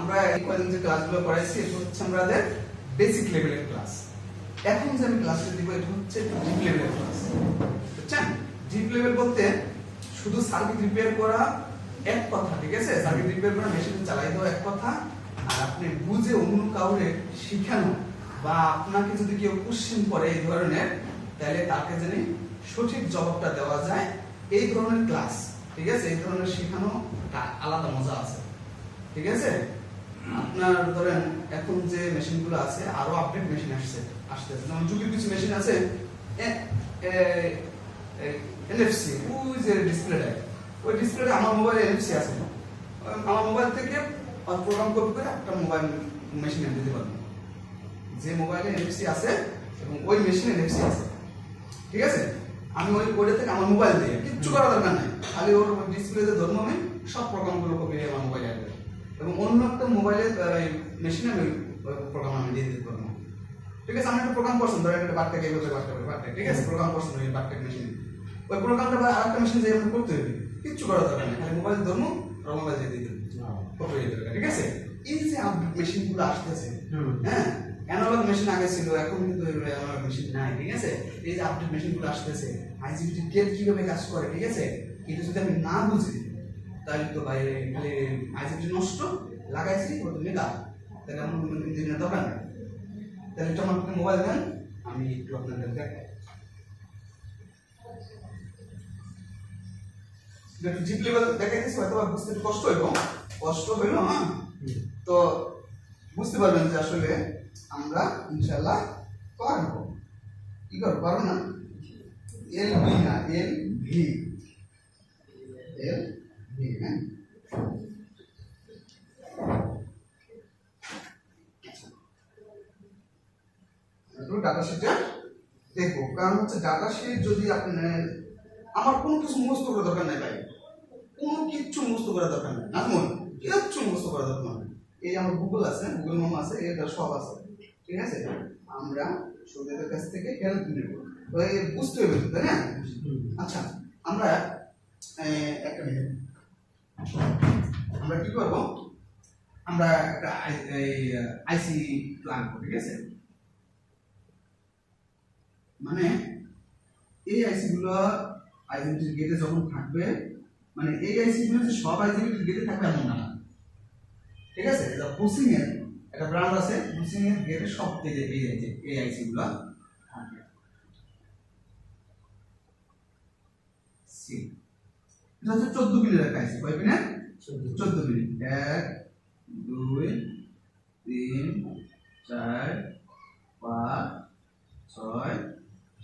আমরা এই কদিন যে ক্লাসগুলো করাইছি এটা হচ্ছে আমাদের বেসিক লেভেলের ক্লাস এখন যে আমি ক্লাসটা দিব, এটা হচ্ছে ডিপ লেভেলের ক্লাস বুঝছেন? ডিপ লেভেল বলতে শুধু সার্কিট রিপেয়ার করা এক কথা, ঠিক আছে? সার্কিট রিপেয়ার করা মেশিন চালাই দেওয়া এক কথা, আর আপনি বুঝে অন্য কাউরে শিখানো বা আপনাকে যদি কেউ কোশ্চেন করে এই ধরনের, তাহলে তাকে যেন সঠিক জবাবটা দেওয়া যায় এই ধরনের ক্লাস ঠিক আছে? এই ধরনের শেখানো আলাদা মজা আছে। ঠিক আছে? আপনার ধরেন এখন যে মেশিনগুলো আছে, আরও আপডেট মেশিন আসছে আসতেছে যেমন যুগের কিছু মেশিন আছে এনএফসি ওই যে ডিসপ্লেটা ওই ডিসপ্লেটা আমার মোবাইলে এনএফসি আছে। আমার মোবাইল থেকে প্রোগ্রাম করতে করে একটা মোবাইল মেশিন দিতে পারব। যে মোবাইলে এনএফসি আছে এবং ওই মেশিনে এনএফসি আছে। ঠিক আছে? আমি ওই কোডে থেকে আমার মোবাইল দিয়ে, কিচ্ছু করা দরকার নাই। খালি ওর ডিসপ্লেতে ধর্ম আমি, সব প্রোগ্রামগুলো কপি আমার মোবাইলে করে এবং অন্য একটা মোবাইলে মেশিনে আমি প্রোগ্রাম আমি দিয়ে দিতে পারব। ঠিক আছে? আমি একটা প্রোগ্রাম করছেন ধরেন একটা বার্তা এইভাবে বার্তা করে বার্তা ঠিক আছে? প্রোগ্রাম করছেন ওই বার্তা মেশিনে ওই প্রোগ্রামটা বা আরেকটা মেশিন যে করতে হবে। কিচ্ছু করা দরকার নেই। খালি মোবাইল আর মোবাইল দিয়ে দিতে দিতে ঠিক আছে? এই যে মেশিনগুলো আসতেছে হ্যাঁ? অ্যানালগ মেশিন আগে ছিল এখন কিন্তু অ্যানালগ মেশিন নাই ঠিক আছে? এই যে আপডেট মেশিনগুলো আসতেছে আইজিবিটি গেট কীভাবে কাজ করে ঠিক আছে? এটা যদি আমি না বুঝি তাহলে তো ভাই খালি আইজিবিটি নষ্ট, লাগাইছি ওটা মেগা তাহলে আমার ইঞ্জিনিয়ার দরকার নেই। তাহলে একটু আমার মোবাইল দেন, আমি একটু আপনাদের দেখাই। একটু জিপ লেভেল দেখাই দিচ্ছি হয়তো বুঝতে একটু কষ্ট হইব। কষ্ট হইল হ্যাঁ? তো বুঝতে পারবেন যে আসলে আমরা ইনশাল্লাহ পারব। কি করব, পারব না? এল ভি না, এল ভি। এল ডাটা শিটটা দেখব। কারণ হচ্ছে ডাটা শিট যদি আপনার আমার কোনো কিছু মুখস্থ করার দরকার নাই ভাই। কোনো কিচ্ছু মুখস্থ করার দরকার নাই। নাজমুল কিচ্ছু মুখস্থ করার দরকার নাই। এই আমার গুগল আছে গুগল মাম আছে এটা সব আছে। ঠিক আছে? আমরা সৌদের কাছ থেকে হেল্প নেব। বুঝতে হবে তাই না? আচ্ছা আমরা একটা মিনিট আমরা কি করব? আমরা একটা আইসি প্ল্যান করব, ঠিক আছে? মানে এই আইসি গুলো আইডেন্টিটি গেটে যখন থাকবে মানে এই আইসি গুলো যে সব আইডেন্টিটি গেটে থাকবে এমন না। ঠিক আছে? এটা বুসিং এর, একটা ব্র্যান্ড আছে বুসিং এর গেটে সব থেকে এই যে, এই আইসি গুলো থাকবে সি এটা হচ্ছে চোদ্দ মিনিটের একটা আইসি কয় মিনিট। চোদ্দ মিনিট। এক দুই তিন চার পাঁচ ছয়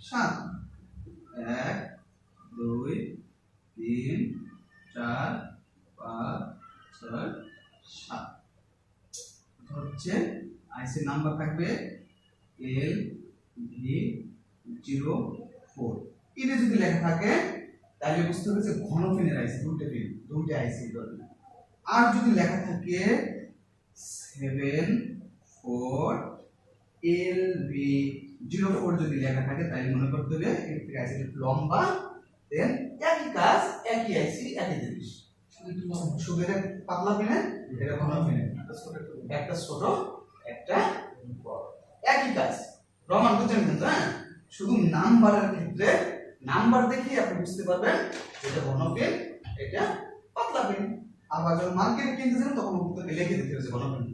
সাত। এক দুই তিন চার পাঁচ ছয় সাত। হচ্ছে আইসি নাম্বার থাকবে এল ভি জিরো ফোর এটা যদি লেখা থাকে তাহলে বুঝতে হবে যে ঘন পিনের আইসি দুটো পিন দুটো আইসি আর যদি লেখা থাকে seven four L V zero four যদি লেখা থাকে, তাহলে মনে করতে হবে ইলেকট্রিক আইসি লম্বা দেন একই কাজ, একই আইসি, একই জিনিস। শুধু পাতলা পিনে এটা ঘন পিনে একটা ছোট, একটা একই কাজ। রমান বুঝছেন কিন্তু হ্যাঁ? শুধু নাম্বারের ক্ষেত্রে নাম্বার দেখে আপনি বুঝতে পারবেন এটা ঘন পেন এটা পাতলা পেন আবার যখন মার্কেটে কিনতেছেন তখন আপনাকে লিখে দিতে হবে যে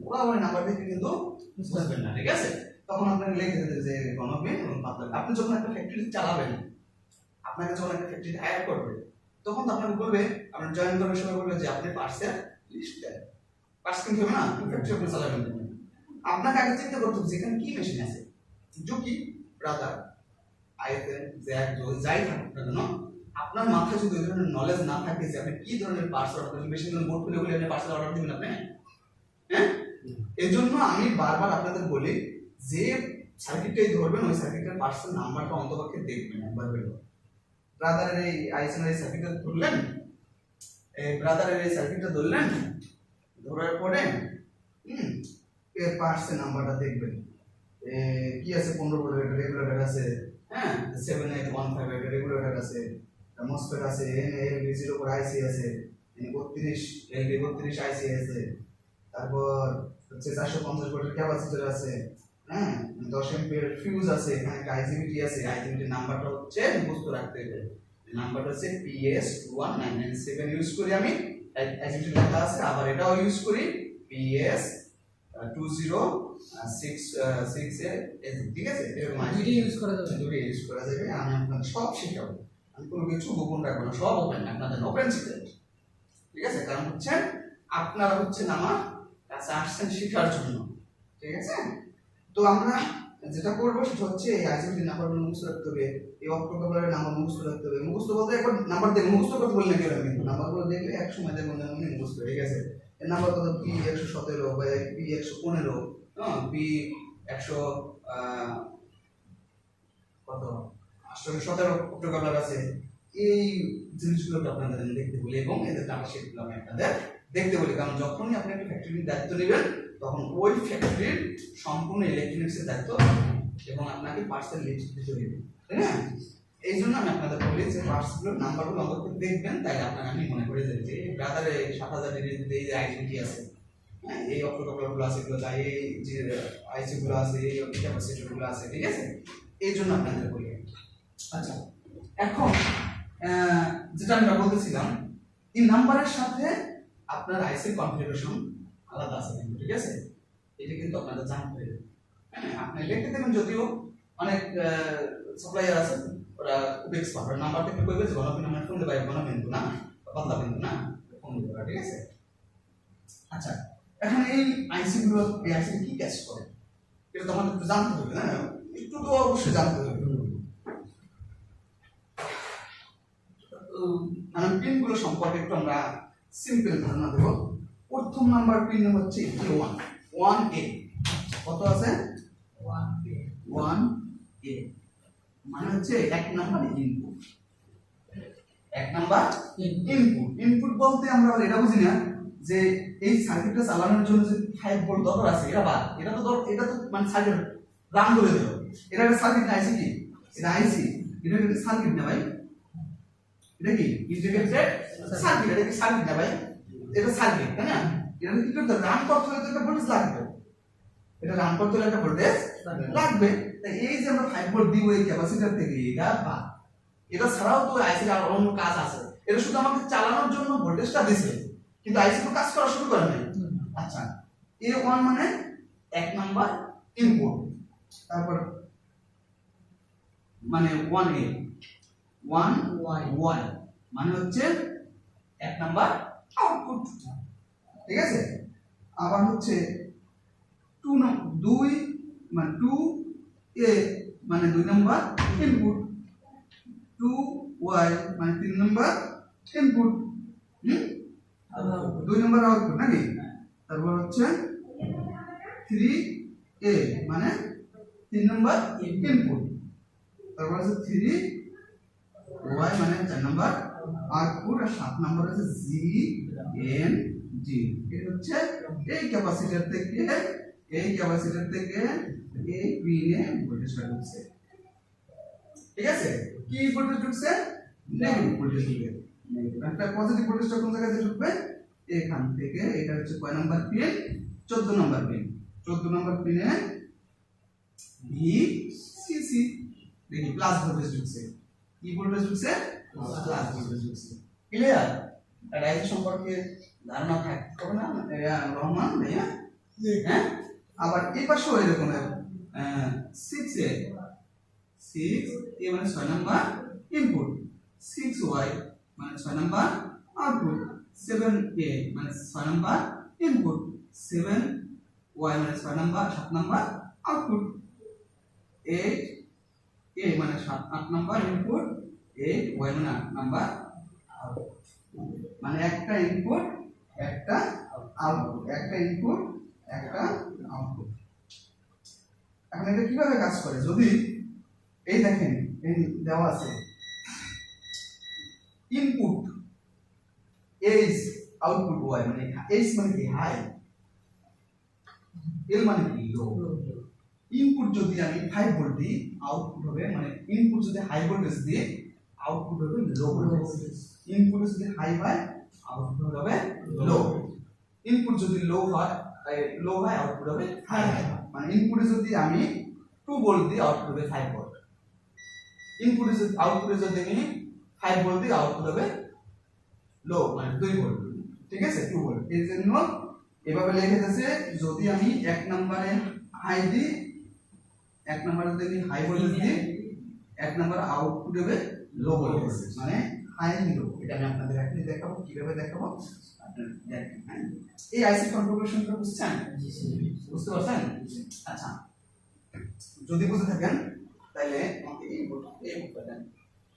ওরা আবার নাম্বার দেখে কিন্তু বুঝবেন না, ঠিক আছে? তখন আপনাকে লিখে দিতে যে ঘন পেন এবং পাতলা পেন আপনি যখন একটা ফ্যাক্টরি চালাবেন আপনাকে যখন একটা ফ্যাক্টরি হায়ার করবে, তখন তো আপনাকে বলবে, আপনার জয়েন করার সময় বলবে যে আপনি পার্সের লিস্ট দেন। পার্স কিনতে হবে না ফ্যাক্টরি আপনি চালাবেন। আপনাকে আগে চিন্তা করতে হবে যে এখানে কি মেশিন আছে। জুকি ব্রাদার আইএফএন জ্যাক যাই না কেন, আপনার মাথায় যদি ওই ধরনের নলেজ না থাকে যে আপনি কি ধরনের পার্স অর্ডার করবেন মেশিন বোর্ড খুলে খুলে আপনি পার্সেল অর্ডার দিবেন আপনি হ্যাঁ? এই জন্য আমি বারবার আপনাদের বলি যে সার্কিটটাই ধরবেন, ওই সার্কিটের পার্সেল নাম্বারটা অন্তপক্ষে দেখবেন, একবার হলো ব্রাদারের এই আইসেনের এই সার্কিটটা ধরলেন ব্রাদারের এই সার্কিটটা ধরলেন, ধরার পরে, হুম, এর পার্সেল নাম্বারটা দেখবেন। কি আছে? পনেরো বলে একটা রেগুলেটর আছে হ্যাঁ। Seven eight one five regulator আছে মসফেট আছে এন এল আছে বি বত্রিশ আছে, তারপর হচ্ছে চারশো পঞ্চাশ ভোল্টের ক্যাপাসিটর আছে হ্যাঁ দশ এমপিয়ার ফিউজ আছে, এখানে একটা আইজিবিটি আছে আইজিবিটির নাম্বারটা হচ্ছে মুখস্থ রাখতে নাম্বারটা হচ্ছে PS one nine seven use করি আমি। আইজিবিটি লেখা আছে, আবার এটাও ইউজ করি PS two zero six six ঠিক আছে? ইউজ করা যাবে। দুটো ইউজ করা যাবে। আমি আপনাদের সব শেখাবো। আমি কোনো কিছু গোপন রাখব না। সব ওপেন আপনাদের ওপেন সিক্রেট ঠিক আছে? কারণ হচ্ছে আপনারা হচ্ছেন আমার কাছে আসছেন শেখার জন্য। ঠিক আছে? তো আমরা যেটা করব সেটা হচ্ছে এই আইসিটি নাম্বার মুখস্থ রাখতে হবে এই অক্টোবরের নাম্বার মুখস্থ রাখতে হবে। মুখস্থ বলতে একবার নাম্বার দেখে মুখস্থ করতে বললে কেউ কিন্তু নাম্বারগুলো দেখলে এক সময় দেখবেন যেমন মুখস্থ। হয়ে গেছে এর নাম্বার কত পি একশো সতেরো বা পি একশো পনেরো? হ্যাঁ একশো কত? সতেরো আছে। এই দেখতে এবং এদের দেখতে কারণ যখনই আপনি ফ্যাক্টরির দায়িত্ব নেবেন, তখন ওই ফ্যাক্টরির সম্পূর্ণ দায়িত্ব এবং আপনাকে পার্সেল তাই না? এই জন্য আমি নাম্বারগুলো দেখবেন তাই আপনার আমি মনে করি যে ব্রাদারে সাত হাজার এই যে আইডেন্টি আছে এই অক্টোকপলগুলো আছে এগুলো চাই এই যে আইসিগুলো আছে এই ক্যাপাসিটিগুলো আছে ঠিক আছে? এই জন্য আপনাদের বলি। আচ্ছা এখন যেটা আমরা বলতেছিলাম এই নাম্বারের সাথে আপনার আইসির কনফিগারেশন আলাদা আছে কিন্তু ঠিক আছে? এটা কিন্তু আপনাদের জানতে হবে। হ্যাঁ, আপনি লিখতে দেবেন যদিও অনেক সাপ্লাইয়ার আছে ওরা এক্সপার্ট ওরা নাম্বার থেকে কইবে যে গণপিন আমার ফোন দেবে গণপিন না বান্দা কিন্তু না ফোন দেবে ঠিক আছে? আচ্ছা এখন এই আইসি গুলো এই আইসি কি কাজ করে? এটা তো আমাদের একটু জানতে হবে না একটু তো অবশ্যই জানতে হবে। মানে পিনগুলো সম্পর্কে একটু আমরা সিম্পল ধারণা দেবো। প্রথম নাম্বার পিন হচ্ছে ওয়ান ওয়ান এ কত আছে? ওয়ান পে ওয়ান এ মানে হচ্ছে এক নাম্বার ইনপুট এক নাম্বার ইনপুট ইনপুট বলতে আমরা এটা বুঝি না যে এই সার্কিটটা চালানোর জন্য যে ফাইভ ভোল্ট দরকার আছে এটা বাদ। এটা তো দর- এটা তো মানে সার্কিট রান করে দিল। এটা একটা সার্কিট আইসি কি এটা আইসি এটা একটা সার্কিট না ভাই? এটা কি? ইন্টিগ্রেটেড সার্কিট এটা কি সার্কিট না ভাই? এটা সার্কিট তাই না? এটা কি করতে রান করতে হলে একটা ভোল্টেজ লাগবে। এটা রান করতে হলে একটা ভোল্টেজ লাগবে। তাই এই যে আমরা ফাইভ ভোল্ট দিব এই ক্যাপাসিটার থেকে এটা বা এটা ছাড়াও তো আইসির আর অন্য কাজ আছে। এটা শুধু আমাকে চালানোর জন্য ভোল্টেজটা দিছে। কিন্তু আইসি তো কাজ করা শুরু করে নাই। আচ্ছা এ ওয়ান মানে এক নাম্বার ইনপুট তারপর মানে one A one Y Y মানে হচ্ছে এক নাম্বার আউটপুট ঠিক আছে? আবার হচ্ছে টু দুই মানে টু এ মানে দুই নাম্বার ইনপুট টু ওয়াই মানে তিন নাম্বার ইনপুট হুম? দুই নম্বর আউটপুট নাকি তারপর হচ্ছে থ্রি এ মানে তিন নম্বর ইনপুট তারপর হচ্ছে থ্রি ওয়াই মানে চার নম্বর আউটপুট আর সাত নম্বর হচ্ছে জি এন জি এটা হচ্ছে এই ক্যাপাসিটার থেকে এই ক্যাপাসিটার থেকে এই পিনে ভোল্টেজটা ঢুকছে ঠিক আছে কি ভোল্টেজ ঢুকছে নেগেটিভ ভোল্টেজ ঢুকবে নেগেটিভ একটা পজিটিভ ভোল্টেজটা কোন জায়গাতে ঢুকবে? এখান থেকে। এটা হচ্ছে কয় number pin 14 number pin 14 number পিনে ভি সি সি দেখি প্লাস ভোল্টেজ ঢুকছে। কি ভোল্টেজ ঢুকছে? প্লাস ভোল্টেজ ঢুকছে। ক্লিয়ার এটা এই সম্পর্কে ধারণা থাকতে হবে না রহমান ভাইয়া? হ্যাঁ? আবার এই পাশেও এরকম সিক্স এ। সিক্স এ মানে ছয় নাম্বার ইনপুট সিক্স ওয়াই মানে ছয় নাম্বার আউটপুট সেভেন এ মানে ছয় নাম্বার ইনপুট সেভেন ওয়াই মানে ছয় নাম্বার, সাত নাম্বার আউটপুট এইট এ মানে সাত, আট নাম্বার ইনপুট এইট ওয়াই মানে আট নাম্বার আউটপুট মানে একটা ইনপুট একটা আউটপুট একটা ইনপুট একটা আউটপুট এখন এটা কীভাবে কাজ করে? যদি এই দেখেন, এই দেওয়া আছে ইনপুট এইচ আউটপুট ওয়াই মানে এইচ মানে কি হাই এল মানে কি লো ইনপুট যদি আমি ফাইভ ভোল্ট দিই আউটপুট হবে মানে ইনপুট যদি হাই ভোল্টেজ দিই আউটপুট হবে লো ভোল্টেজ ইনপুট যদি হাই হয় আউটপুট হবে লো ইনপুট যদি লো হয় লো হয় আউটপুট হবে হাই মানে ইনপুটে যদি আমি টু ভোল্ট দিই আউটপুট হবে ফাইভ ভোল্ট ইনপুটে যদি আউটপুটে যদি আমি ফাইভ ভোল্ট দিয়ে আউটপুট হবে লো মানে দুই ভোল্ট ঠিক আছে? টু ভোল্ট এর জন্য এভাবে লেখা আছে যদি আমি এক নম্বরে হাই দিই এক নম্বরে যদি আমি হাই ভোল্টেজ দিই এক নম্বর আউটপুট হবে লো ভোল্টেজ মানে হাই লো এটা আমি আপনাদের এখন দেখাবো কীভাবে দেখাবো হ্যাঁ? এই আইসি কনফিগারেশনটা বুঝছেন? বুঝতে পারছেন? আচ্ছা। যদি বুঝে থাকেন তাহলে আমাকে এই বোর্ডটা দেন।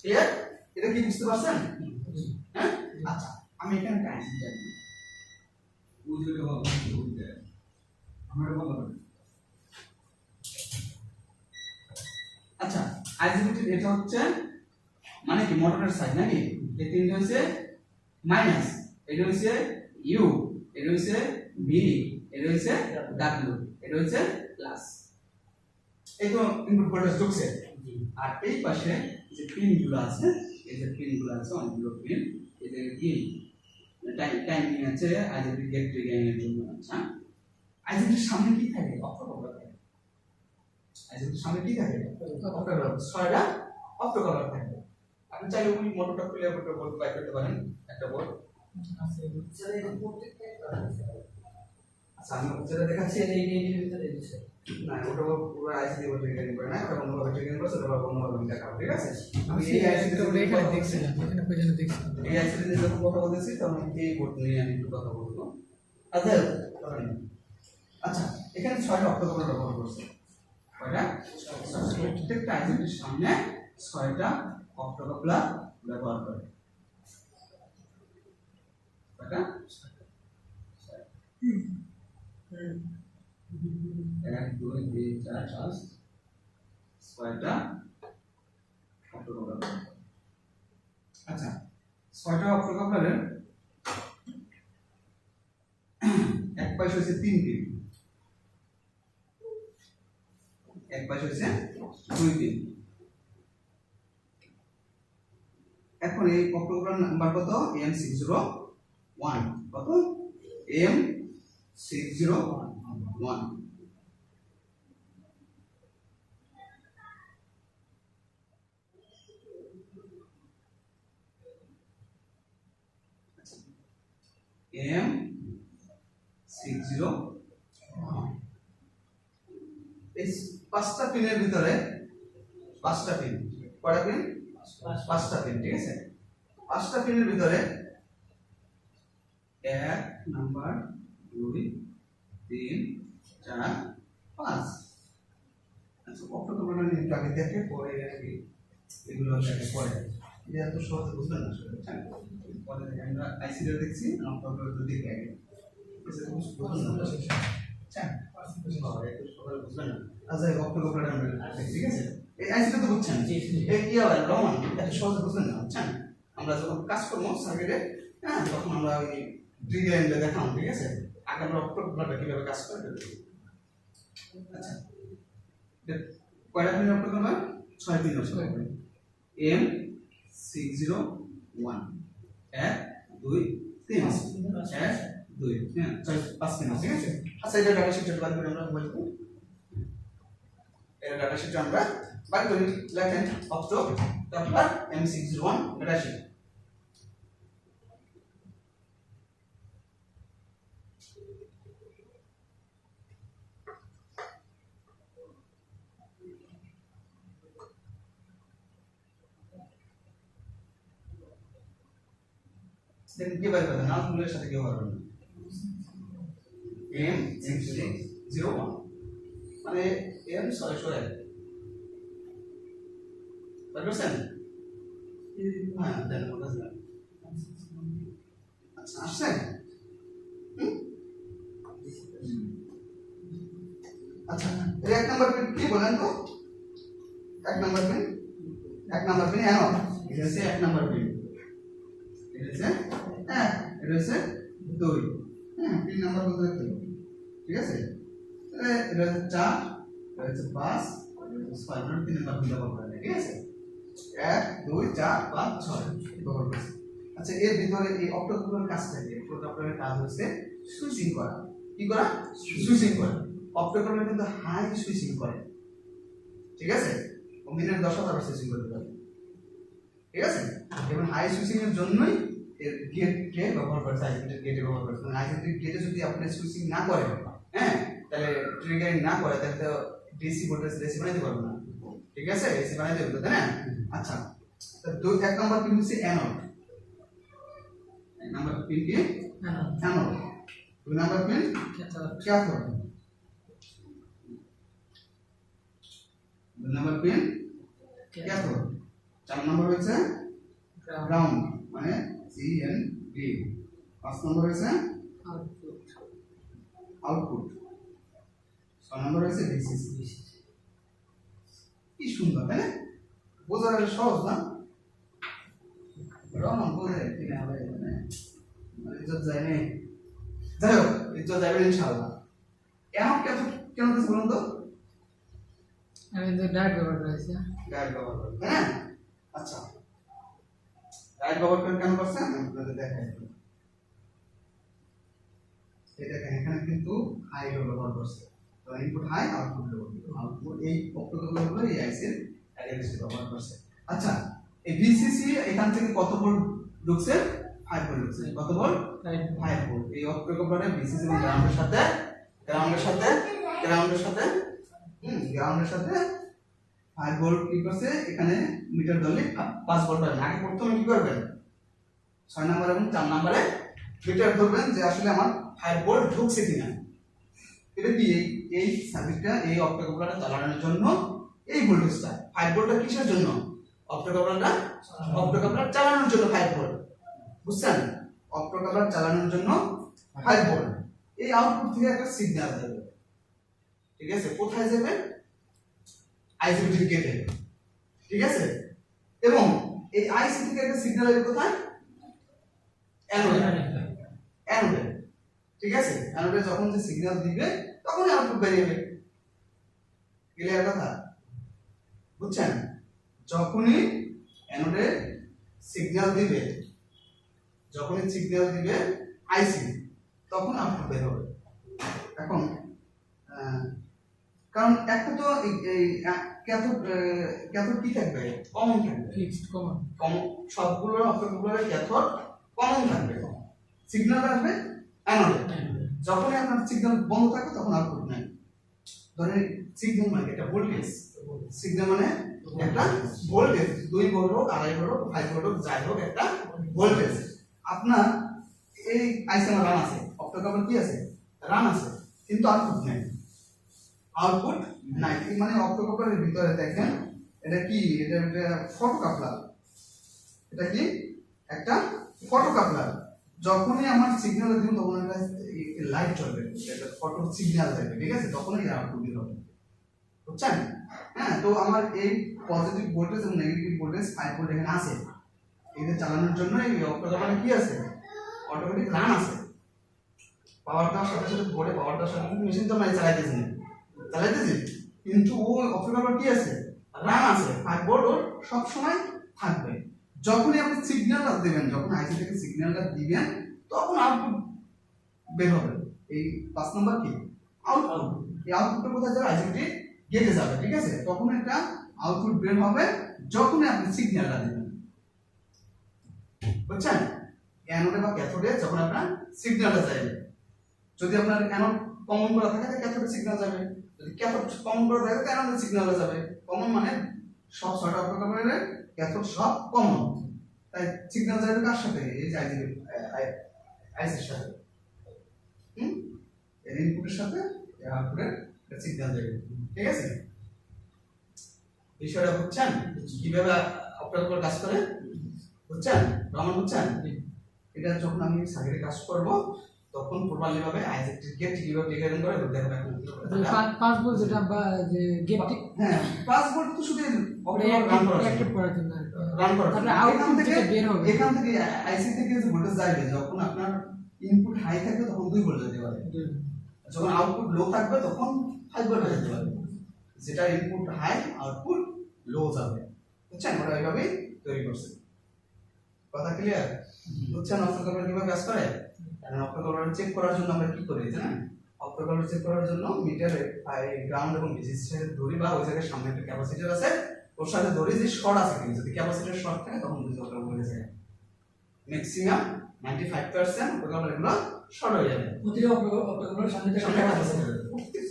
ক্লিয়ার এটা কি বুঝতে পারছেন? হ্যাঁ? আচ্ছা আমি এখানে জানি বুঝলে হবে আমার আচ্ছা এটা হচ্ছে মানে কি মোটরের সাইজ নাকি? এই তিনটা হচ্ছে মাইনাস এটা হচ্ছে ইউ এটা হচ্ছে ভি এটা হচ্ছে ডাব্লিউ এটা হচ্ছে প্লাস এই তো ইনপুট ভোল্টেজ ঢুকছে। আর এই পাশে যে পিনগুলো আছে, এই যে পিনগুলো আছে, অনেকগুলো পিন এই যে টাইম টাইমিং আছে আইজিবি গেট ট্রিগারিং এর জন্য আচ্ছা আইজিবির সামনে কি থাকে অক্টোকভার থাকে। আইজিবির সামনে কি থাকে অক্টোকভার ছয়টা অক্টোকভার থাকে। আপনি চাইলে ওই মোটরটা খুলে একটা বোর্ড বাই করতে পারেন, একটা বোর্ড আচ্ছা আমি যেটা দেখাচ্ছি না ওটা পুরো আইসি দিয়ে ট্রিগারিং করে না ওটা অন্যভাবে ট্রিগারিং করছে ওটা অন্যভাবে দেখাবো ঠিক আছে? আমি এই আইসি ওটা এখানে দেখছিলাম এখানে পর্যন্ত দেখছিলাম এই আইসি নিয়ে যখন কথা বলতেছি তখন এই বোর্ড নিয়ে আমি একটু কথা বলব। আচ্ছা আচ্ছা এখানে ছয়টা অক্টোবর ব্যবহার করছে। কয়টা ছয়টা। প্রত্যেকটা আইসিটির সামনে ছয়টা অক্টোকপলা ব্যবহার করে। কয়টা এক, দুই, তিন, চার, পাঁচ, ছয়টা অক্টোকপলা আচ্ছা ছয়টা অক্টোকপলারের এক পাশ হচ্ছে তিন দিন এক পাশ হচ্ছে দুই দিন এখন এই অক্টোবর নাম্বার কত? এম সিক্স জিরো ওয়ান কত? M six zero one M six zero এই পাঁচটা পিনের ভিতরে পাঁচটা পিন কয়টা পিন পাঁচটা পিন ঠিক আছে? পাঁচটা পিনের ভিতরে এক নাম্বার দুই, তিন চার পাঁচ আচ্ছা অক্টোবর নিয়ে একটু আগে দেখে পরে আর কি এগুলো দেখে পরে? এটা এত সহজে বুঝবেন না আসলে, পরে দেখে। আমরা আইসিডিও দেখছি অক্টোবর দেখে আগে। আচ্ছা আচ্ছা অক্টোবর আমরা আমরা যখন কাজ করব সার্কিটে হ্যাঁ তখন আমরা ওই ডিজাইনটা দেখাম ঠিক আছে? আগে আমরা অক্টোবরটা কীভাবে কাজ করে। আচ্ছা। কয়টা পিন অক্টো করবে ছয় পিন অক্টো করবে এম সিক্স জিরো ওয়ান এক দুই তিন। এক দুই। হ্যাঁ ছয় পাঁচ পিন ঠিক আছে? আচ্ছা এটা ডাটা শিটটা বার করে আমরা বলব এটা ডাটা শিটটা আমরা বার করি লেখেন অক্টো তারপর M six zero one data sheet দেখেন কে বার করবে না মূলের সাথে কেউ পারবে না এম সিক্স জিরো ওয়ান মানে এম ছয়শো এক বার করছেন হ্যাঁ দেন আমার কাছে দেন। আচ্ছা আসছেন হুম আচ্ছা এর এক নাম্বার পিন কি বলেন তো এক নাম্বার পিন এক নাম্বার পিন এনো এটা হচ্ছে এক নাম্বার পিন এটা এক এটা হচ্ছে দুই হ্যাঁ পিন নাম্বার বলতে কি ঠিক আছে? তাহলে এটা হচ্ছে চার এটা হচ্ছে পাঁচ ছয়। মানে তিন নাম্বার ব্যবহার করা ঠিক আছে? এক দুই চার পাঁচ ছয় ব্যবহার করছি আচ্ছা এর ভিতরে এই অক্টোকুলার কাজটা কি অক্টোকুলারের কাজ হচ্ছে সুইচিং করা। কি করা? সুইচিং। করা। অক্টোকুলার কিন্তু হাই সুইচিং করে। ঠিক আছে? মিনিট দশ হাজার সুইচিং করতে পারে। ঠিক আছে? এবং হাই সুইচিং এর জন্যই গেটকে ব্যবহার করেছে আইসেন্টের গেটে ব্যবহার করেছে। মানে আইসেন্টের গেটে যদি আপনি সুইচিং না করেন হ্যাঁ? তাহলে ট্রিগারিং না করে তাহলে তো ডিসি ভোল্টেজ ডিসি বানাইতে পারবে না। ঠিক আছে? ডিসি বানাইতে পারবে তাই না? আচ্ছা। তো দুই এক নম্বর পিন হচ্ছে অ্যানোড এক নম্বর পিন কি? অ্যানোড দুই নম্বর পিন ক্যাথোড দুই নম্বর পিন ক্যাথোড চার নম্বর হচ্ছে গ্রাউন্ড মানে সি এন ডি পাঁচ নম্বর হচ্ছে আউটপুট ছয় নম্বর ভিসিসি কি সুন্দর তাই না? একটা সহজ না? রমন বোঝে কিনা হবে মানে মানে ইজ্জত যায় নেই। যাই হোক ইজ্জত যাবে ইনশাআল্লাহ। এখন কেন কেন কিছু বলুন তো? আমি তো ডাইট ব্যবহার করেছি। ব্যবহার করে হ্যাঁ আচ্ছা। গাইড ব্যবহার করে কেন করছেন? আমি আপনাদের দেখাই। এই দেখেন এখানে কিন্তু হাই ব্যবহার করছে। তো input high output low output এই অক্টোগুলো হলো এই আইসির অ্যাড্রেসটি ব্যবহার করছে। আচ্ছা এই ভিসিসি এখান থেকে কত ভোল্ট ঢুকছে? 5 ভোল্ট ঢুকছে। কত ভোল্ট রাইট 5 ভোল্ট এই অক্টোকপ্লারে ভিসিসি এবং গ্রাউন্ডের সাথে গ্রাউন্ডের সাথে গ্রাউন্ডের সাথে হুম গ্রাউন্ডের সাথে 5 ভোল্ট কি করছে এখানে মিটার ধরলে 5 ভোল্ট পাবেন। আগে প্রথমে কি করবেন? 6 নম্বর এবং 4 নম্বরে মিটার ধরবেন যে আসলে আমার 5 ভোল্ট ঢুকছে কিনা। এটা কি এই সার্কিটটা এই অক্টোকপ্লারটা চালানোর জন্য এই ভোল্টেজটা 5 ভোল্টটা কিসের জন্য? অক্টোকপ্লারটা অক্টোকপ্লার চালানোর জন্য 5 ভোল্ট বুঝছেন? অক্টোকপ্লার চালানোর জন্য 5 ভোল্ট এই আউটপুট থেকে একটা সিগন্যাল যাবে ঠিক আছে? কোথায় যাবে? আইসিবিটির গেটে ঠিক আছে? এবং এই আইসি থেকে একটা সিগন্যাল যাবে কোথায়? অ্যানোডে অ্যানোডে ঠিক আছে? অ্যানোডে যখন যে সিগন্যাল দিবে, তখনই আউটপুট বেরিয়ে ক্লিয়ার কথা? বুঝছেন? যখনই অ্যানোডে সিগন্যাল দিবে, যখনই সিগন্যাল দিবে আইসি তখন আউটপুট বের হবে। এখন কারণ একটা তো এই ক্যাথোড ক্যাথোড কি থাকবে? কমন থাকবে। ফিক্সড কমন কমন সবগুলো অক্টোগুলোর ক্যাথোড কমন থাকবে। সিগন্যাল আসবে অ্যানোডে যখনই আপনার সিগন্যাল বন্ধ থাকে তখন আউটপুট নাই ধরেন সিগন্যাল মানে একটা ভোল্টেজ সিগন্যাল মানে একটা ভোল্টেজ দুই ভোল্ট হোক আড়াই ভোল্ট হোক ফাইভ ভোল্ট হোক যাই হোক একটা ভোল্টেজ আপনার এই আইসিএম রান আছে। অক্টোকাপল কি আছে? রান আছে। কিন্তু আউটপুট নাই আউটপুট নাই এই মানে অক্টোকাপলের ভিতরে দেখেন, এটা কি? এটা একটা ফটো কাপলার এটা কি? একটা ফটো কাপলার যখনই আমার সিগন্যাল দিব তখন একটা লাইট জ্বলবে একটা ফটো সিগন্যাল যাবে ঠিক আছে? তখনই আউটপুট দিতে হবে। বুঝছেন? হ্যাঁ তো আমার এই পজিটিভ ভোল্টেজ এবং নেগেটিভ ভোল্টেজ ফাইভ ভোল্ট এখানে আছে। এটা চালানোর জন্য এই অক্টোকাপলে কি আছে? অটোমেটিক রান আছে। পাওয়ার দেওয়ার সাথে সাথে বোর্ডে পাওয়ার দেওয়ার সাথে মেশিন তো মানে চালাইতেছি না। চালাইতেছি? কিন্তু ও অক্টোকাপল কি আছে? রান আছে। ফাইভ বোর্ড ওর সব সময় থাকবে। যখনই আপনি সিগন্যালটা দেবেন, যখন আইসি থেকে সিগন্যালটা দিবেন, তখন আউটপুট বের হবে। এই পাঁচ নম্বর কি? আউটপুট এই আউটপুটটা কোথায় যাবে আইসিটি গেটে যাবে, ঠিক আছে? তখন একটা আউটপুট বের হবে যখনই আপনি সিগন্যালটা দেবেন। বুঝছেন? অ্যানোডে বা ক্যাথোডে যখন আপনার সিগন্যালটা যাবে। যদি আপনার অ্যানোড কমন করা থাকে ক্যাথোডে সিগন্যাল যাবে। যদি ক্যাথোড কমন করা থাকে তাহলে অ্যানোডে সিগন্যালটা যাবে। কমন মানে সব ছয়টা অপকারের ক্যাথোড সব কমন তাই সিগন্যাল যাবে কার সাথে? এই যে আইসি আইসির সাথে। হুম? এর ইনপুটের সাথে এর আউটপুটের সিগন্যাল যাবে। ঠিক আছে? বিষয়টা বুঝছেন? কীভাবে অপারেটর কাজ করে? বুঝছেন? রমন বুঝছেন? এটা যখন আমি সার্কিটে কাজ করব তখন প্রপারলি ভাবে আইজেক্টিভ গেট কীভাবে ট্রিগারিং করে ওটা দেখো এখন যে পা- বল যেটা বা যে গেটটি হ্যাঁ পাস তো শুধু রান করা অ্যাক্টিভ করার জন্য। রান করার তারপরে আউটপুট থেকে বের হবে। এখান থেকে আইসি থেকে যে ভোল্টেজ যাবে যখন আপনার ইনপুট হাই থাকবে তখন দুই ভোল্ট যেতে পারে। যখন আউটপুট লো থাকবে তখন ফাইভ ভোল্ট যেতে পারে। যেটা ইনপুট হাই আউটপুট লো যাবে। বুঝছেন? ওরা এইভাবে তৈরি করছে। কথা ক্লিয়ার বুঝছেন অপটোকালার কীভাবে কাজ করে? অপটোকালার চেক করার জন্য আমরা কি করি জানেন? অপটোকালার চেক করার জন্য মিটারে গ্রাউন্ড এবং রেজিস্টার ধরি বা ওই জায়গায় সামনে একটা ক্যাপাসিটর আছে ওর সাথে ধরি যে শর্ট আছে কিন্তু যদি ক্যাপাসিটর শর্ট থাকে তখন বুঝতে পারব বলে যায় ম্যাক্সিমাম 95% অপটোকালার এগুলো শর্ট হয়ে যাবে। প্রতিটা অপটোকলার সামনে সামনে ক্যাপাসিটর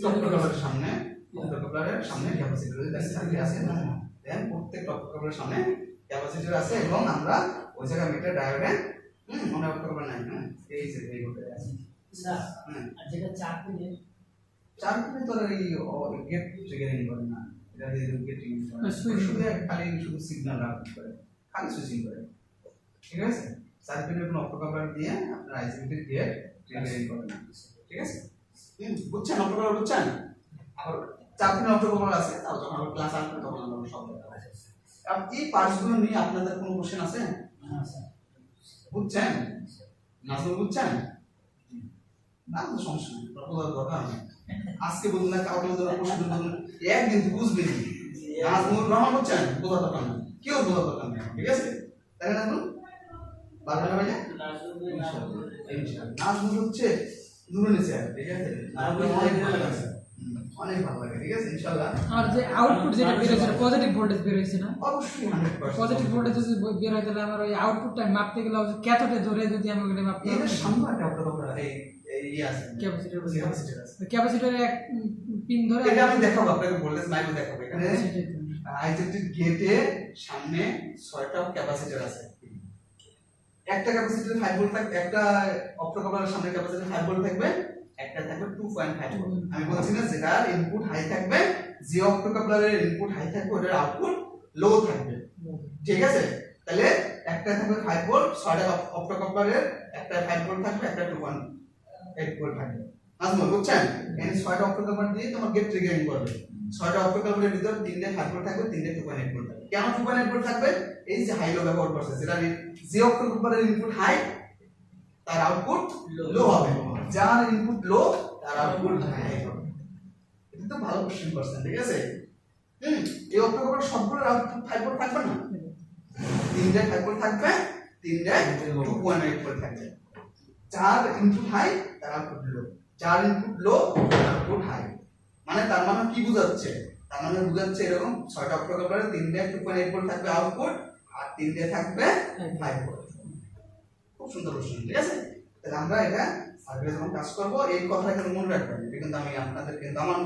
অপটোকালারের সামনে অপটোকালারের সামনে ক্যাপাসিটর যদি আছে না? দেন প্রত্যেক অপটোকালারের সামনে ক্যাপাসিটর আছে এবং আমরা ওই জায়গায় মিটার ডায়োডে হুম মনে অপটোকালার নাই হ্যাঁ যে এই ভোল্টেজ আছে। স্যার আর যেটা চার পিনের চার পিনে তো আর এই গেট ট্রিগারিং করে না এটা দিয়ে গেট ট্রিগারিং করে না। Switch শুধু খালি শুধু সিগন্যাল রাখ করে খালি সুইচিং করে। ঠিক আছে? চার পিনের কোনো অপটোকালার দিয়ে আপনার আইসিবিটি দিয়ে ট্রিগারিং করে না। ঠিক আছে? বুঝছেন অপটোকালার বুঝছেন? আর চার পিনের অপটোকালার আছে তাও যখন আমরা ক্লাস আসবে তখন আমরা সব আর এই পার্টসগুলো নিয়ে আপনাদের কোনো কোশ্চেন আছে? হ্যাঁ স্যার। বুঝছেন নাজমুল বুঝছেন না তো সমস্যা নেই বোঝার দরকার নেই আজকে বলুন না কাউকে বলুন পরশু বলুন, একদিন তো বুঝবেন নাজমুল রহমান বুঝছেন বোঝার দরকার নেই। কেউ বোঝার দরকার নেই, ঠিক আছে? তাই না নাজমুল পারবে না ভাইয়া। নাজমুল হচ্ছে নুরুনি স্যার ঠিক আছে। অনেক ভালো লাগে হুম, অনেক ভালো লাগে ঠিক আছে ইনশাআল্লাহ। আর যে আউটপুট যেটা বের হয়েছে পজিটিভ ভোল্টেজ বের হয়েছে না? অবশ্যই হান্ড্রেড পজিটিভ ভোল্টেজ যদি বের হয় তাহলে আমার ওই আউটপুটটা মাপতে গেলে ক্যাথোডে ধরে যদি আমি ওখানে মাপতে এর সামনে একটা আপনার এই এই ইয়ে আছে। ক্যাপাসিটর ক্যাপাসিটর আছে। ক্যাপাসিটরে এক পিন ধরে এটা আমি দেখাবো আপনাকে ভোল্টেজ মাইক্রো দেখাবো এখানে। আইজেক্টিভ গেটে সামনে ছয়টা ক্যাপাসিটর আছে। একটা ক্যাপাসিটর 5 ভোল্ট থাকবে একটা অপটোকাপলারের সামনে ক্যাপাসিটর 5 ভোল্ট থাকবে। একটা থাকবে 2.5 ভোল্ট আমি বলছি না যেটার ইনপুট হাই থাকবে যে অপটোকাপলারের ইনপুট হাই থাকবে ওটার আউটপুট লো থাকবে। ঠিক আছে? তাহলে একটা থাকবে 5 ভোল্ট ছয়টা অপটোকাপলারের একটা 5 ভোল্ট থাকবে একটা 2.8 ভোল্ট থাকবে। নাজমুল বুঝছেন? এই ছয়টা অপটোকাপলার দিয়ে তোমার গেট ট্রিগারিং করবে। ছয়টা অপটোকাপলারের ভিতর তিনটে 5 ভোল্ট থাকবে তিনটে 2.8 ভোল্ট থাকবে। কেন 2.8 ভোল্ট থাকবে? এই যে হাই লো ব্যবহার করছে যেটা যে অপটোকাপলারের ইনপুট হাই তার আউটপুট লো হবে। যার ইনপুট লো তার আউটপুট হাই হবে এটা তো ভালো কোশ্চেন করছেন, ঠিক আছে? হুম, এই অপটোকাপলার সবগুলোর আউটপুট 5 ভোল্ট থাকবে না? তিনটে 5 ভোল্ট থাকবে, তিনটে 2.8 ভোল্ট থাকবে। চার ইনপুট হাই তার আউটপুট লো যার ইনপুট লো তার আউটপুট হাই মানে তার মানে কি বোঝাচ্ছে? তার মানে বোঝাচ্ছে এরকম ছয়টা অক্টোকাপলারে তিনটে টু পয়েন্ট এইট ভোল্ট থাকবে আউটপুট আর তিনটে থাকবে ফাইভ ভোল্ট খুব সুন্দর প্রশ্ন ঠিক আছে? তাহলে আমরা এটা সার্ভে যখন কাজ করব, এই কথা কিন্তু মনে রাখবেন, এটা কিন্তু আমি আপনাদের কিন্তু আমার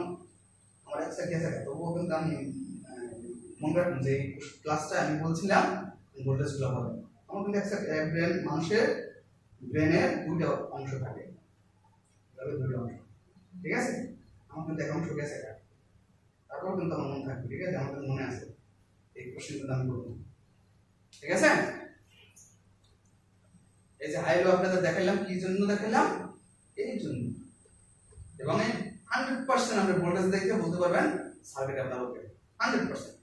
আমার একটা গেছে তবুও কিন্তু আমি মনে রাখবেন যে এই ক্লাসটা আমি বলছিলাম ভোল্টেজ ভোল্টেজগুলো হবে। আমার কিন্তু একটা ব্রেন মানুষের ব্রেনের দুটো অংশ থাকে। তবে দুটো অংশ। ঠিক আছে? আমার কিন্তু এক অংশ গেছে। তারপর কিন্তু আমার মনে থাকবে, ঠিক আছে? আমাদের মনে আছে। এই কোশ্চেন কিন্তু আমি করব ঠিক আছে? এই যে হাইলো আপনাদের দেখাইলাম কি জন্য দেখাইলাম এই জন্য এবং হান্ড্রেড পার্সেন্ট আপনি ভোল্টেজ দেখে বলতে পারবেন সার্কিট আপনার okay hundred percent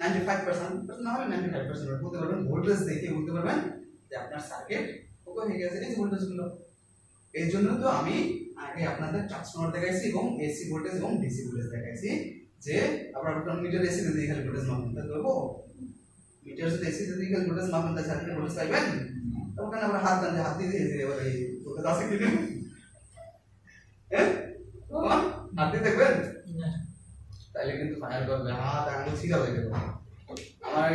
ninety five percent না হলে নাইনটি ফাইভ পার্সেন্ট বলতে পারবেন ভোল্টেজ দেখে বলতে পারবেন যে আপনার সার্কিট ওকে হয়ে গেছে এই ভোল্টেজগুলো এই জন্য তো আমি আগে আপনাদের ট্রান্সফরমার দেখাইছি এবং এসি ভোল্টেজ এবং ডিসি ভোল্টেজ দেখাইছি যে আপনার আপনার মিটার এসি যদি খালি ভোল্টেজ মাপেন তা করব মিটার যদি এসি যদি খালি ভোল্টেজ মাপেন তা সার্কিট ভোল্টেজ পাইবেন তখন আমরা হাত দেন হাত দিয়ে দিয়েছি এবার এই ভোল্টেজ আছে কি না হ্যাঁ? হাত দেখবেন? তাহলে কিন্তু ফায়ার করবে। হাত আঙুল ছিঁড়া হয়ে যাবে আমার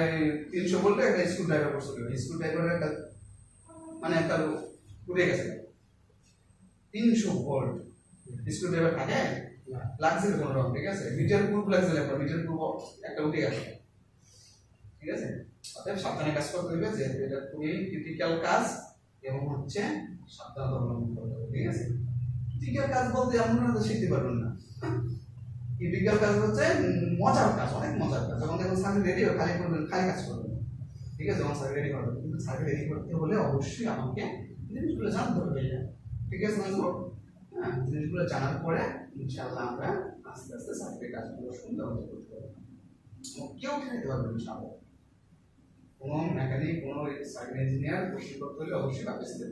তিনশো বলতে একটা স্ক্রু ড্রাইভার স্ক্রু ড্রাইভারের একটা মানে একটা উঠে গেছে। তিনশো ভোল্ট। স্ক্রু ড্রাইভার থাকে লাগছিল কোনো রকম ঠিক আছে? মিটার পূর্ব লাগছিল একটা মিটার পূর্ব একটা উঠে গেছে। ঠিক আছে? অতএব সাবধানে কাজ করতে হবে যে এটা খুবই ক্রিটিক্যাল কাজ এবং হচ্ছে সাবধানতা অবলম্বন করতে হবে ঠিক আছে? ক্রিটিক্যাল কাজ বলতে যে শিখতে পারবেন না। ক্রিটিক্যাল কাজ হচ্ছে মজার কাজ, অনেক মজার কাজ। যখন দেখুন সার্কিট রেডি হবে খালি করবেন, খালি কাজ করবেন। ঠিক আছে যখন সার্কিট রেডি করবেন। কিন্তু সার্কিট রেডি করতে হলে অবশ্যই আমাকে জিনিসগুলো জানতে হবে। ঠিক আছে নাজমুল হ্যাঁ জিনিসগুলো জানার পরে ইনশাআল্লাহ আমরা আস্তে আস্তে চাকরির কাজগুলো সুন্দরভাবে করতে পারব কেউ খাইতে পারবে ইনশাআল্লাহ। কোনো মেকানিক কোনো সার্ভে ইঞ্জিনিয়ার করতে হলে অবশ্যই হবে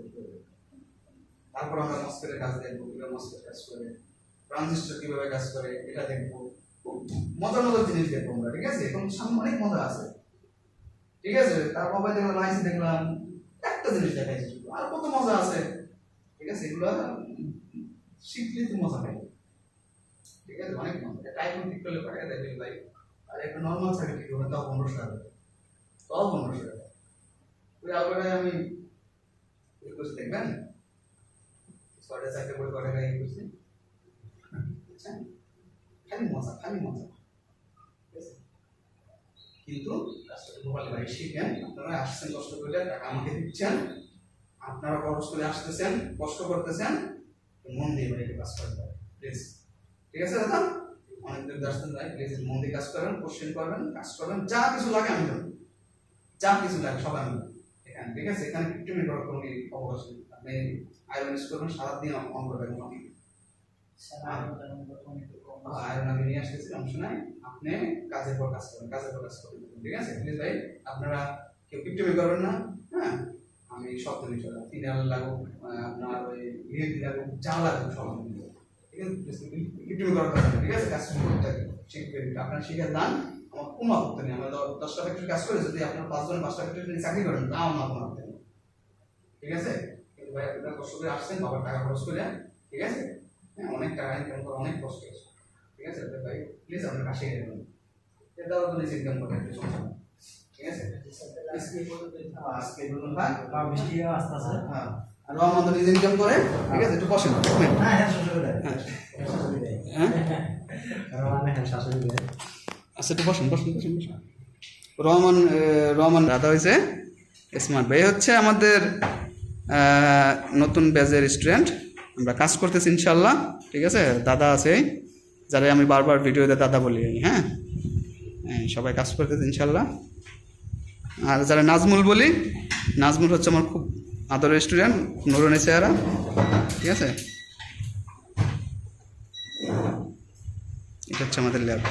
তারপর আমরা মস্কের কাজ দেখব, কীভাবে মস্কের কাজ করে, ট্রানজিস্টর কীভাবে কাজ করে, এটা দেখব। খুব মজার মজার জিনিস দেখব আমরা, ঠিক আছে? এখন সামনে অনেক মজা আছে। ঠিক আছে? তারপর আবার দেখলাম, আইসি দেখলাম, একটা জিনিস দেখাইছি শুধু। আর কত মজা আছে। ঠিক আছে? এগুলো শিখলে তো মজা পাই ঠিক আছে? অনেক মজা। আইফোন ঠিক করলে পারে দেখবেন ভাই আর একটা নর্মাল সার্কিট ঠিক করবেন তাও পনেরোশো টাকা। তাও পনেরোশো টাকা। ওই আগে আমি দেখবেন? ছয়টা, চারটে করে কটা ইয়ে করছি। বুঝছেন? খালি মজা খালি মজা? কিন্তু গোপাল ভাই শিখেন আপনারা আসছেন, কষ্ট করে, টাকা আমাকে দিচ্ছেন। আপনারা খরচ করে আসতেছেন, কষ্ট করতেছেন। মন দিয়ে এটা কাজ করতে হবে প্লিজ ঠিক আছে, দাদা? অনেক দূর আসতেন ভাই প্লিজ মন দিয়ে কাজ করেন কোশ্চেন করবেন, কাজ করবেন, যা কিছু লাগে আমি যা কিছু লাগে, সব আমি এখানে, ঠিক আছে? এখানে ফিফটি মিনিট কোনো অবকাশ নেই। আপনি করবেন সারাদিন অঙ্ক করবেন অনেক স্যার আমাদের প্রথমে একটু কম আয়রন আমি নিয়ে আসতেছি অংশ নাই আপনি কাজের পর কাজ করবেন কাজের পর কাজ করবেন ঠিক আছে? প্লিজ ভাই আপনারা কেউ কিপটিমি করবেন না হ্যাঁ? আমি সব জিনিস ফিনাল লাগুক আহ, আপনার ওই লিড লাগুক যা লাগুক সব আমি ঠিক আছে? করার ঠিক আছে? কাজ শুরু করতে। শিখবেন আপনারা শিখে যান আমার কোনো আপত্তি নেই। আমরা দশটা ফ্যাক্টরি কাজ করে যদি আপনার পাঁচজন পাঁচটা ফ্যাক্টরি চাকরি করেন তাও আমার কোনো আপত্তি নেই ঠিক আছে? ভাই আপনারা কষ্ট করে আসছেন বাবার টাকা খরচ করে ঠিক আছে? হ্যাঁ অনেক টাকা ইনকাম করা অনেক কষ্ট আছে ঠিক আছে? ভাই প্লিজ আপনার কাছে গেলে এটাও তো নিজে ইনকাম করে একটু সমস্যা ঠিক আছে? আজকে আজকে বলুন ভাই বা বৃষ্টি আসতেছে। হ্যাঁ আর নিজে ইনকাম করে ঠিক আছে? একটু বসেন। হ্যাঁ হ্যাঁ হ্যাঁ। হ্যাঁ? রহমান হ্যাঁ শাশুড়ি আচ্ছা একটু বসেন বসেন বসেন বসেন। রহমান রহমান দাদা হয়েছে স্মার্ট। ভাই হচ্ছে আমাদের নতুন ব্যাচের স্টুডেন্ট আমরা কাজ করতেছি ইনশাল্লাহ ঠিক আছে? দাদা আছে যারা আমি বারবার ভিডিওতে দাদা বলি হ্যাঁ, সবাই কাজ করতেছে ইনশাল্লাহ আর যারা নাজমুল বলি নাজমুল হচ্ছে আমার খুব আদরের স্টুডেন্ট নুরুনি চেহারা ঠিক আছে? এটা হচ্ছে আমাদের ল্যাব